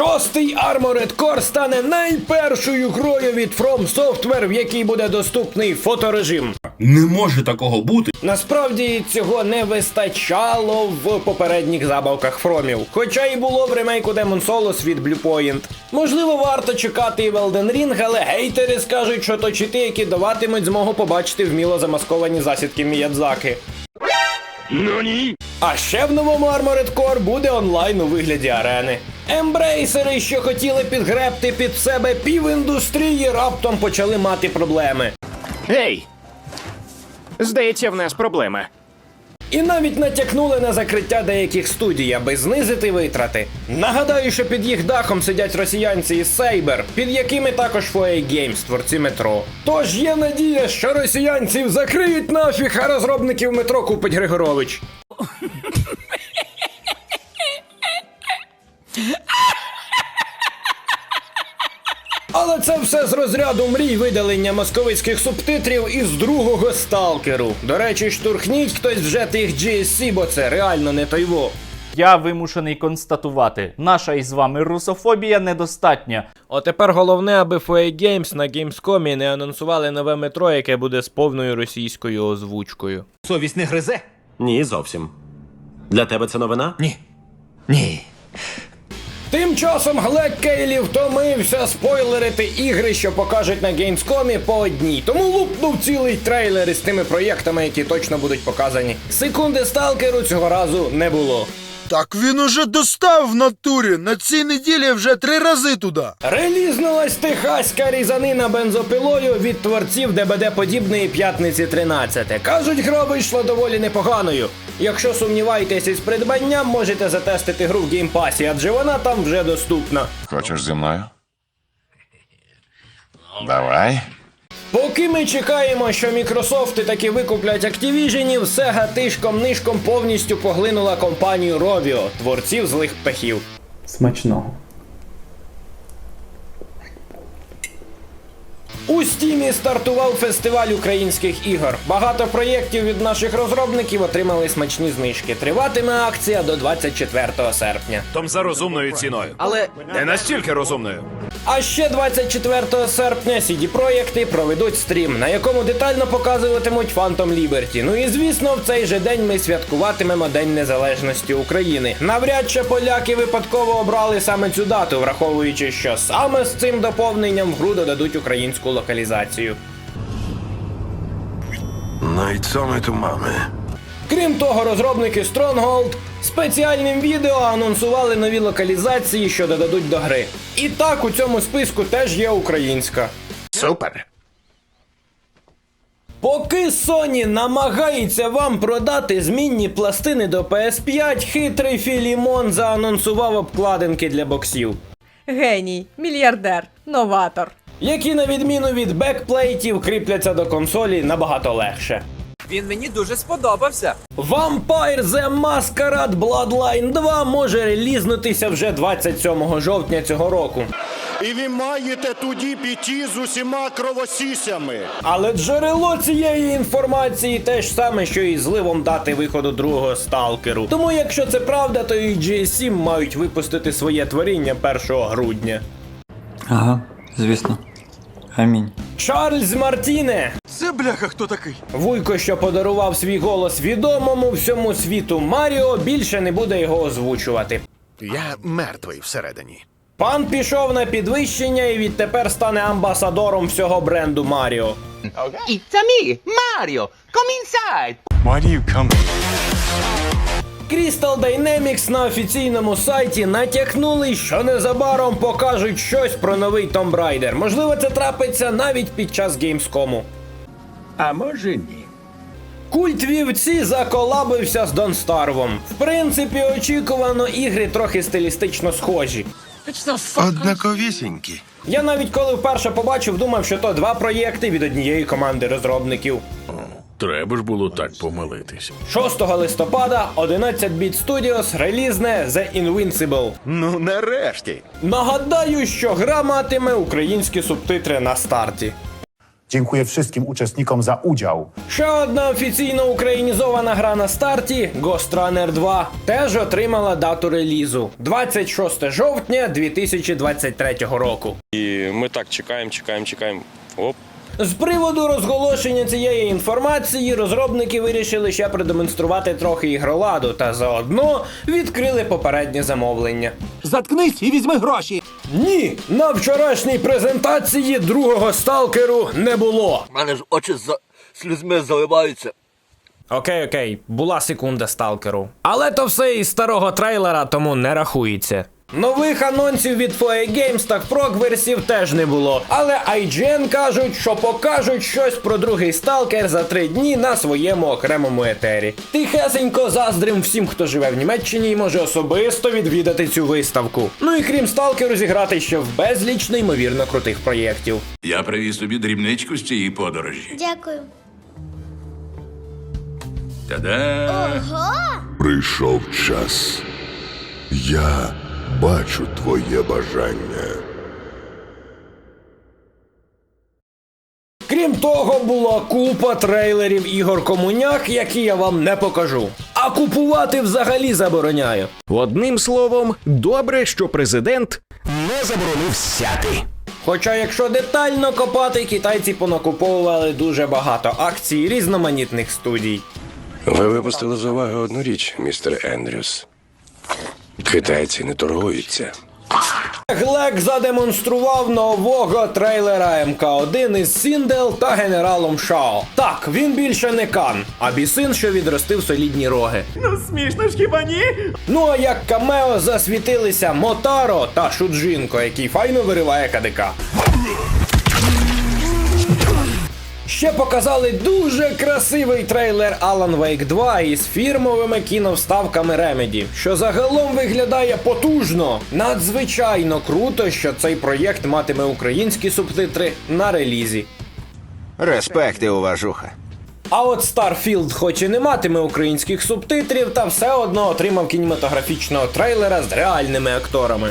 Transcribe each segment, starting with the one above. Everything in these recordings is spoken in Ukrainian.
Шостий Armored Core стане найпершою грою від From Software, в якій буде доступний фоторежим. Не може такого бути. Насправді цього не вистачало в попередніх забавках Фромів, хоча і було в ремейку Demon Souls від Bluepoint. Можливо, варто чекати і в Elden Ring, але гейтери скажуть, що то чити, які даватимуть змогу побачити вміло замасковані засідки Міядзаки. А ще в новому Armored Core буде онлайн у вигляді арени. Ембрейсери, що хотіли підгребти під себе півіндустрії, раптом почали мати проблеми. Гей! Здається, в нас проблема. І навіть натякнули на закриття деяких студій, аби знизити витрати. Нагадаю, що під їх дахом сидять росіянці із Сейбер, під якими також FOA Games, творці метро. Тож є надія, що росіянців закриють нафіг, а розробників метро купить Григорович. Але це все з розряду мрій видалення московицьких субтитрів із другого сталкеру. До речі, штурхніть хтось вже тих GSC, бо це реально не тойво. Я вимушений констатувати, наша із вами русофобія недостатня. От тепер головне, аби FOA Games на Gamescom не анонсували нове метро, яке буде з повною російською озвучкою. Совість не гризе? Ні, зовсім. Для тебе це новина? Ні. Ні. Тим часом Глек Кейлі втомився спойлерити ігри, що покажуть на Gamescom по одній. Тому лупнув цілий трейлер із тими проєктами, які точно будуть показані. Секунди сталкеру цього разу не було. Так він уже достав в натурі. На цій неділі вже три рази туди. Релізнулась техаська різанина бензопилою від творців ДБД подібної п'ятниці 13. Кажуть, гра вийшла доволі непоганою. Якщо сумніваєтесь із придбанням, можете затестити гру в геймпасі, адже вона там вже доступна. Хочеш зі мною? Давай. Поки ми чекаємо, що Мікрософти таки викуплять Activision, Sega тишком-нишком повністю поглинула компанію Rovio, творців злих птахів. Смачного. У стімі стартував фестиваль українських ігор. Багато проєктів від наших розробників отримали смачні знижки. Триватиме акція до 24 серпня. Том за розумною ціною. Але не настільки розумною. А ще 24 серпня CD проєкти проведуть стрім, на якому детально показуватимуть Phantom Liberty. Ну і звісно, в цей же день ми святкуватимемо День Незалежності України. Навряд чи поляки випадково обрали саме цю дату, враховуючи, що саме з цим доповненням в гру додадуть українську локалізацію. Co my tu? Крім того, розробники Stronghold спеціальним відео анонсували нові локалізації, що додадуть до гри. І так у цьому списку теж є українська. Супер. Поки Sony намагається вам продати змінні пластини до PS5, хитрий Філімон заанонсував обкладинки для боксів, Геній, мільярдер, новатор. Які на відміну від бекплейтів кріпляться до консолі набагато легше. Він мені дуже сподобався. Vampire The Masquerade Bloodline 2 може релізнутися вже 27 жовтня цього року. І ви маєте тоді піти з усіма кровосісями. Але джерело цієї інформації те ж саме, що і зливом дати виходу другого сталкеру. Тому, якщо це правда, то і GSM мають випустити своє творіння 1 грудня. Ага, звісно. Амінь. Чарльз Мартіне, Це бляха хто такий? вуйко, що подарував свій голос відомому всьому світу Маріо, більше не буде його озвучувати. Я мертвий всередині. Пан пішов на підвищення і відтепер стане амбасадором всього бренду Маріо. It's me, Mario. Come inside. Why do you come? Crystal Dynamics на офіційному сайті натякнули, що незабаром покажуть щось про новий Tomb Raider. Можливо, це трапиться навіть під час Gamescom. А може ні. Культ вівці заколабився з Дон Старвом. В принципі, очікувано, ігри трохи стилістично схожі. Однаковісінькі. Я навіть коли вперше побачив, думав, що то два проєкти від однієї команди розробників. Треба ж було так помилитись. 6 листопада 11-Bit Studios релізне The Invincible. Ну, нарешті. Нагадаю, що гра матиме українські субтитри на старті. Dziękuję wszystkim uczestnikom za udział. Ще одна офіційно українізована гра на старті Ghost Runner 2 теж отримала дату релізу 26 жовтня 2023 року. І ми так чекаємо, чекаємо, чекаємо. Оп. З приводу розголошення цієї інформації розробники вирішили ще продемонструвати трохи ігроладу та заодно відкрили попереднє замовлення. Заткнись і візьми гроші. Ні, на вчорашній презентації другого сталкеру не було. У мене ж очі за слізьми заливаються. Окей, окей, була секунда сталкеру. Але то все із старого трейлера, тому не рахується. Нових анонсів від FOA Games та прогверсів теж не було. Але IGN кажуть, що покажуть щось про другий сталкер за три дні на своєму окремому етері. Тихесенько заздрим всім, хто живе в Німеччині і може особисто відвідати цю виставку. Ну і крім сталкеру, зіграти ще в безліч неймовірно крутих проєктів. Я привіз тобі дрібничку з цієї подорожі. Дякую. Та-да! Прийшов час. Я бачу твоє бажання. Крім того, була купа трейлерів ігор комуняк, які я вам не покажу. А купувати взагалі забороняю. Одним словом, добре, що президент не заборонив сяти. Хоча, якщо детально копати, китайці понакуповували дуже багато акцій різноманітних студій. Ви випустили з уваги одну річ, містер Ендрюс. Китайці не торгуються. Глек задемонстрував нового трейлера МК1 із Сіндел та генералом Шао. Так, він більше не кан, а бісин, що відростив солідні роги. Ну смішно ж хіба ні? Ну а як камео засвітилися Мотаро та Шуджинко, який файно вириває КДК. Ще показали дуже красивий трейлер Alan Wake 2 із фірмовими кіновставками Remedy, що загалом виглядає потужно. Надзвичайно круто, що цей проєкт матиме українські субтитри на релізі. Респекти, уважуха. А от Starfield хоч і не матиме українських субтитрів, та все одно отримав кінематографічного трейлера з реальними акторами.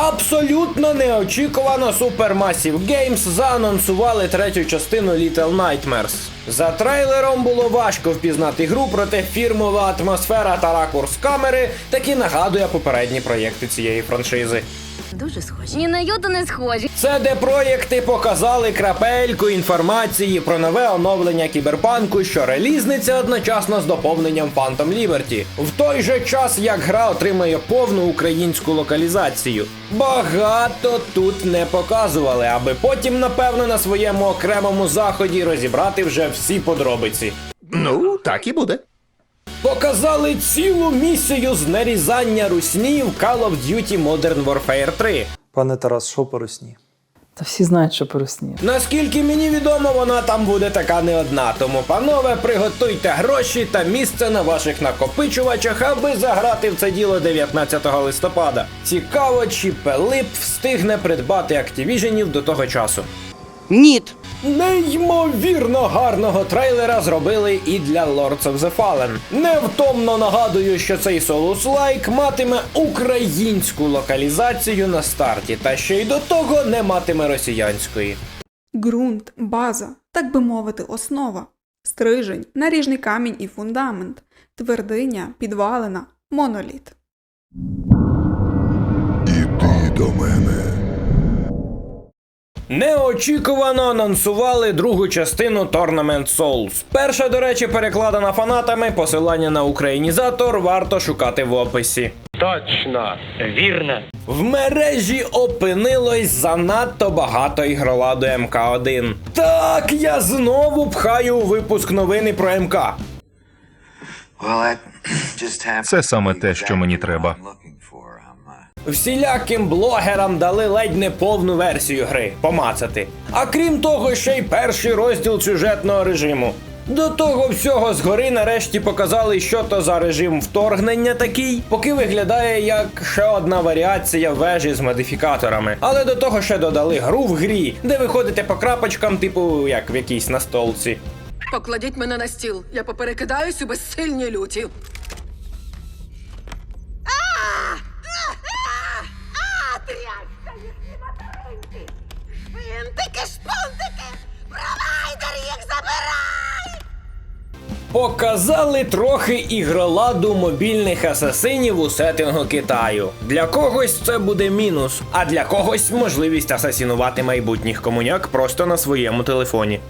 Абсолютно неочікувано Supermassive Games заанонсували третю частину Little Nightmares. За трейлером було важко впізнати гру, проте фірмова атмосфера та ракурс камери таки нагадує попередні проєкти цієї франшизи. Дуже схожі. Ні на йоту не схожі. Це де проєкти показали крапельку інформації про нове оновлення кіберпанку, що релізниться одночасно з доповненням Phantom Liberty. В той же час як гра отримає повну українську локалізацію. Багато тут не показували, аби потім, напевно, на своєму окремому заході розібрати вже всі подробиці. Ну, так і буде. Показали цілу місію з нарізання русні в Call of Duty Modern Warfare 3. Пане Тарас, що по русні? Та всі знають, що по русні. Наскільки мені відомо, вона там буде така не одна. Тому, панове, приготуйте гроші та місце на ваших накопичувачах, аби заграти в це діло 19 листопада. Цікаво, чи Пелип встигне придбати активіженів до того часу. Ніт. Неймовірно гарного трейлера зробили і для Lords of the Fallen. Невтомно нагадую, що цей Solus Like матиме українську локалізацію на старті, та ще й до того не матиме росіянської. Ґрунт, база, так би мовити, основа. Стрижень, наріжний камінь і фундамент. Твердиня, підвалина, моноліт. Іди до мене. Неочікувано анонсували другу частину Tournament Souls. Перша, до речі, перекладена фанатами. Посилання на українізатор варто шукати в описі. Точно, вірно. В мережі опинилось занадто багато ігроладу МК1. Так, я знову пхаю у випуск новини про МК. Це саме те, що мені треба. Всіляким блогерам дали ледь не повну версію гри помацати. А крім того, ще й перший розділ сюжетного режиму. До того всього згори нарешті показали, що то за режим вторгнення такий, поки виглядає як ще одна варіація вежі з модифікаторами. Але до того ще додали гру в грі, де ви ходите по крапочкам, типу як в якійсь настолці. Покладіть мене на стіл. Я поперекидаюсь у безсильні люті. Показали трохи ігроладу мобільних асасинів у сеттингу Китаю. Для когось це буде мінус, а для когось можливість асасінувати майбутніх комуняк просто на своєму телефоні.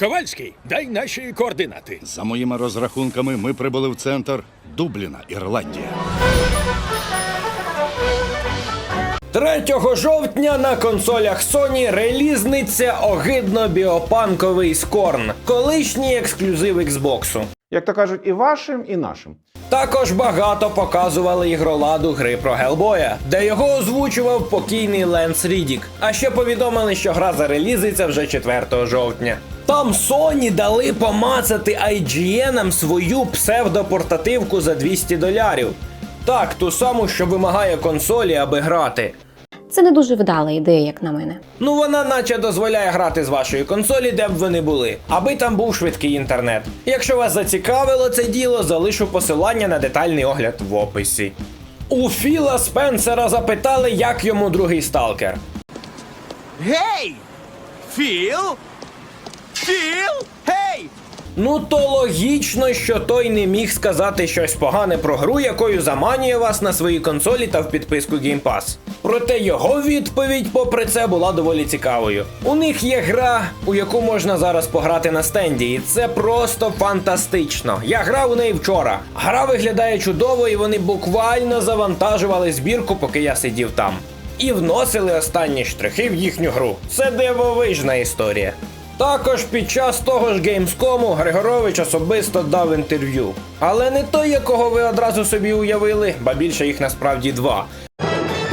Ковальський, дай наші координати. За моїми розрахунками, ми прибули в центр Дубліна, Ірландія. 3 жовтня на консолях Sony релізниться огидно біопанковий Скорн, колишній ексклюзив Xbox. Як то кажуть, і вашим, і нашим. Також багато показували ігроладу гри про Гелбоя, де його озвучував покійний Ленс Рідік. А ще повідомили, що гра зарелізиться вже 4 жовтня. Там Sony дали помацати IGN свою псевдопортативку за 200 долярів. Так, ту саму, що вимагає консолі, аби грати. Це не дуже вдала ідея, як на мене. Ну вона наче дозволяє грати з вашої консолі, де б ви не були, аби там був швидкий інтернет. Якщо вас зацікавило це діло, залишу посилання на детальний огляд в описі. У Філа Спенсера запитали, як йому другий сталкер. Гей! Філ? Філ? Гей! Ну то логічно, що той не міг сказати щось погане про гру, якою заманює вас на свої консолі та в підписку Game Pass. Проте його відповідь, попри це, була доволі цікавою. У них є гра, у яку можна зараз пограти на стенді, і це просто фантастично. Я грав у неї вчора. Гра виглядає чудово, і вони буквально завантажували збірку, поки я сидів там. І вносили останні штрихи в їхню гру. Це дивовижна історія. Також під час того ж Gamescom Григорович особисто дав інтерв'ю. Але не той, якого ви одразу собі уявили, ба більше їх насправді два.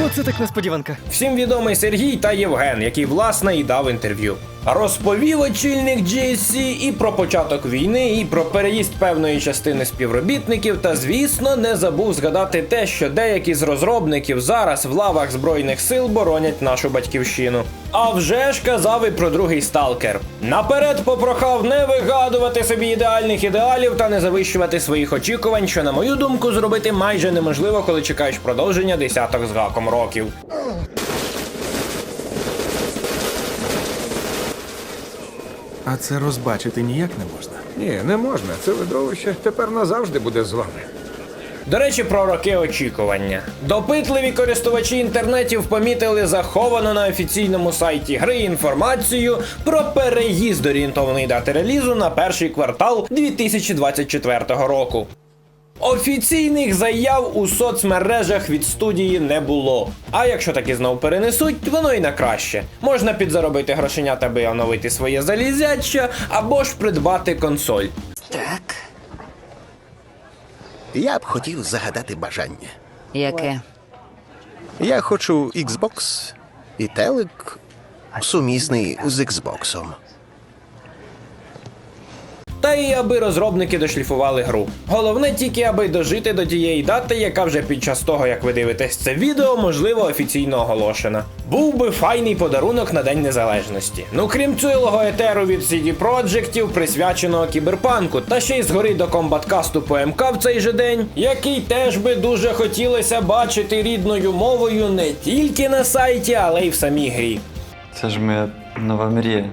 Оце так несподіванка. Всім відомий Сергій та Євген, який власне і дав інтерв'ю. Розповів очільник GSC і про початок війни, і про переїзд певної частини співробітників, та звісно не забув згадати те, що деякі з розробників зараз в лавах збройних сил боронять нашу батьківщину. А вже ж казав і про другий сталкер. Наперед попрохав не вигадувати собі ідеальних ідеалів та не завищувати своїх очікувань, що, на мою думку, зробити майже неможливо, коли чекаєш продовження десяток з гаком років. А це розбачити ніяк не можна. Ні, не можна. Це видовище тепер назавжди буде з вами. До речі, про роки очікування. Допитливі користувачі інтернетів помітили заховану на офіційному сайті гри інформацію про переїзд орієнтованої дати релізу на перший квартал 2024 року. Офіційних заяв у соцмережах від студії не було. А якщо таки знов перенесуть, воно і на краще. Можна підзаробити грошенят, аби оновити своє залізяча, або ж придбати консоль. Так. Я б хотів загадати бажання. Яке? Я хочу Xbox і телек сумісний з Xbox. Та і аби розробники дошліфували гру. Головне тільки, аби дожити до тієї дати, яка вже під час того, як ви дивитесь це відео, можливо, офіційно оголошена. Був би файний подарунок на День Незалежності. Ну крім цілого етеру від CD Projektів, присвяченого кіберпанку, та ще й згори до комбаткасту по МК в цей же день, який теж би дуже хотілося бачити рідною мовою не тільки на сайті, але й в самій грі. Це ж моя нова мрія.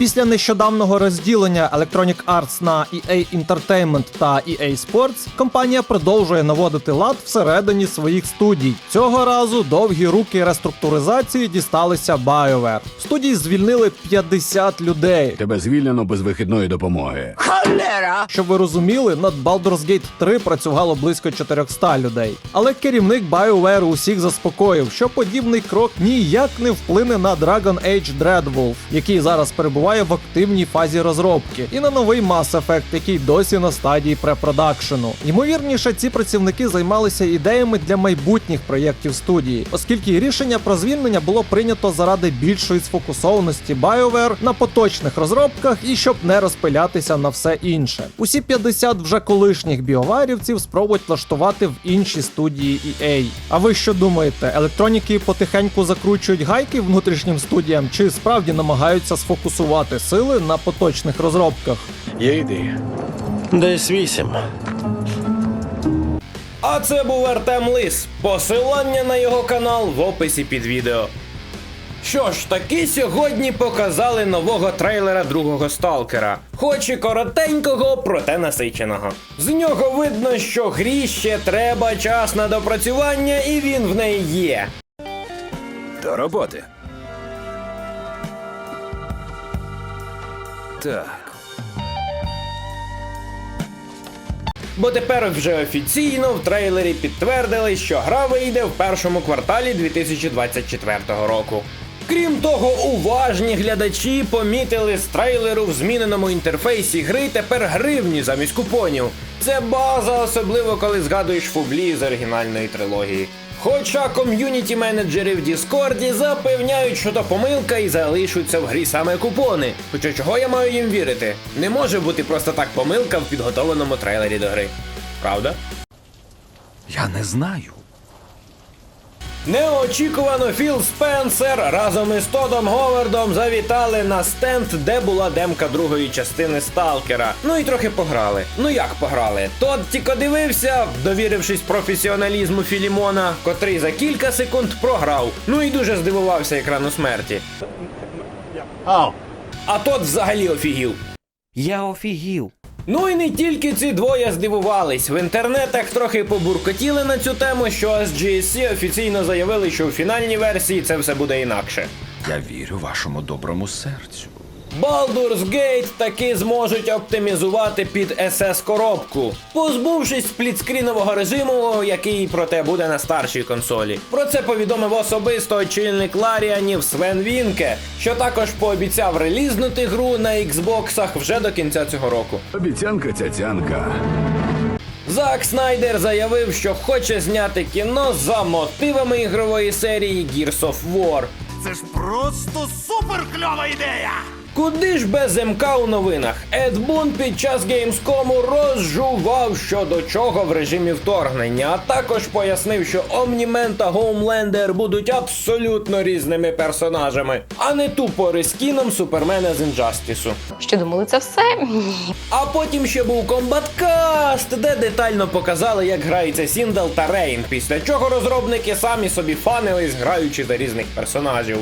Після нещодавнього розділення Electronic Arts на EA Entertainment та EA Sports, компанія продовжує наводити лад всередині своїх студій. Цього разу довгі руки реструктуризації дісталися BioWare. Студії звільнили 50 людей. Тебе звільнено без вихідної допомоги. Холера! Щоб ви розуміли, над Baldur's Gate 3 працювало близько 400 людей. Але керівник BioWare усіх заспокоїв, що подібний крок ніяк не вплине на Dragon Age Dreadwolf, який зараз перебуває перебуває в активній фазі розробки, і на новий Mass Effect, який досі на стадії препродакшену. Ймовірніше, ці працівники займалися ідеями для майбутніх проєктів студії, оскільки рішення про звільнення було прийнято заради більшої сфокусованості BioWare на поточних розробках і щоб не розпилятися на все інше. Усі 50 вже колишніх біоварівців спробують влаштувати в інші студії EA. А ви що думаєте, електроніки потихеньку закручують гайки внутрішнім студіям, чи справді намагаються сфокусувати сили на поточних розробках? Є ідея. Десь вісім. А це був Артем Лис. Посилання на його канал в описі під відео. Що ж, таки сьогодні показали нового трейлера другого сталкера. Хоч і коротенького, проте насиченого. З нього видно, що грі ще треба час на допрацювання, і він в неї є. До роботи. Так. Бо тепер вже офіційно в трейлері підтвердили, що гра вийде в першому кварталі 2024 року. Крім того, уважні глядачі помітили з трейлеру в зміненому інтерфейсі гри тепер гривні замість купонів. Це база, особливо коли згадуєш фублі з оригінальної трилогії. Хоча ком'юніті менеджери в Діскорді запевняють, що то помилка і залишаться в грі саме купони. Хоча чого я маю їм вірити? Не може бути просто так помилка в підготовленому трейлері до гри. Правда? Я не знаю. Неочікувано Філ Спенсер разом із Тодом Говардом завітали на стенд, де була демка другої частини Сталкера. Ну і трохи пограли. Ну як пограли? Тод тільки дивився, довірившись професіоналізму Філімона, котрий за кілька секунд програв. Ну і дуже здивувався екрану смерті. А тот взагалі офігів. Я офігів. Ну і не тільки ці двоє здивувались. В інтернетах трохи побуркотіли на цю тему, що SGSC офіційно заявили, що у фінальній версії це все буде інакше. Я вірю вашому доброму серцю. Baldur's Gate таки зможуть оптимізувати під SS коробку, позбувшись сплітскрінового режиму, який проте буде на старшій консолі. Про це повідомив особисто очільник Ларіанів Свен Вінке, що також пообіцяв релізнути гру на Xbox вже до кінця цього року. Обіцянка цяцянка. Зак Снайдер заявив, що хоче зняти кіно за мотивами ігрової серії Gears of War. Це ж просто супер кльова ідея! Куди ж без МК у новинах? Ед Бун під час Gamescom розжував що до чого в режимі вторгнення, а також пояснив, що Омнімен та Гоумлендер будуть абсолютно різними персонажами, а не тупо рескіном Супермена з Інжастісу. Що думали, це все? А потім ще був комбаткаст, де детально показали, як грається Сіндал та Рейн, після чого розробники самі собі фанились, граючи за різних персонажів.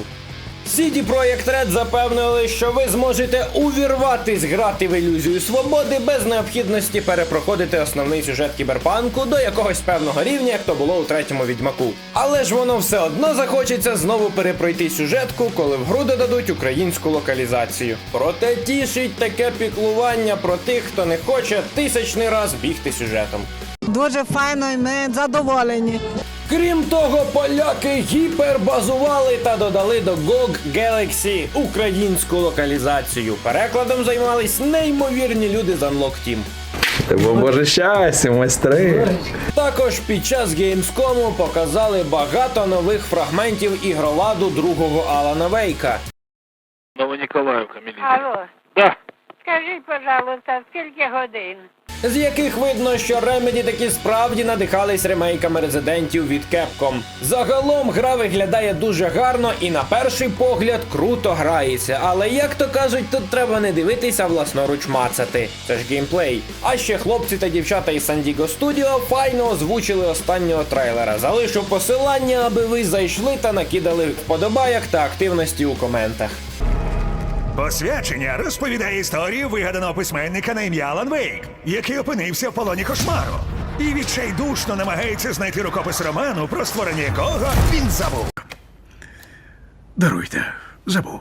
CD Projekt Red запевнили, що ви зможете увірватись грати в ілюзію свободи без необхідності перепроходити основний сюжет кіберпанку до якогось певного рівня, як то було у третьому відьмаку. Але ж воно все одно захочеться знову перепройти сюжетку, коли в гру додадуть українську локалізацію. Проте тішить таке піклування про тих, хто не хоче тисячний раз бігти сюжетом. Дуже файно і ми задоволені. Крім того, поляки гіпербазували та додали до GOG Galaxy українську локалізацію. Перекладом займались неймовірні люди з Unlock Team. Бо боже щастя, майстри. Також під час Gamescom показали багато нових фрагментів ігроладу другого Алана Вейка. Новоніколаївка, міліція. Алло. Да. Скажіть, пожалуйста, скільки годин? З яких видно, що Remedy таки справді надихались ремейками резидентів від Capcom. Загалом гра виглядає дуже гарно і на перший погляд круто грається. Але як то кажуть, тут треба не дивитися власноруч мацати. Це ж геймплей. А ще хлопці та дівчата із San Diego Studio файно озвучили останнього трейлера. Залишу посилання, аби ви зайшли та накидали вподобайок та активності у коментах. Посвячення розповідає історію вигаданого письменника на ім'я Алан Вейк, який опинився в полоні кошмару. І відчайдушно намагається знайти рукопис роману, про створення якого він забув. Даруйте, забув.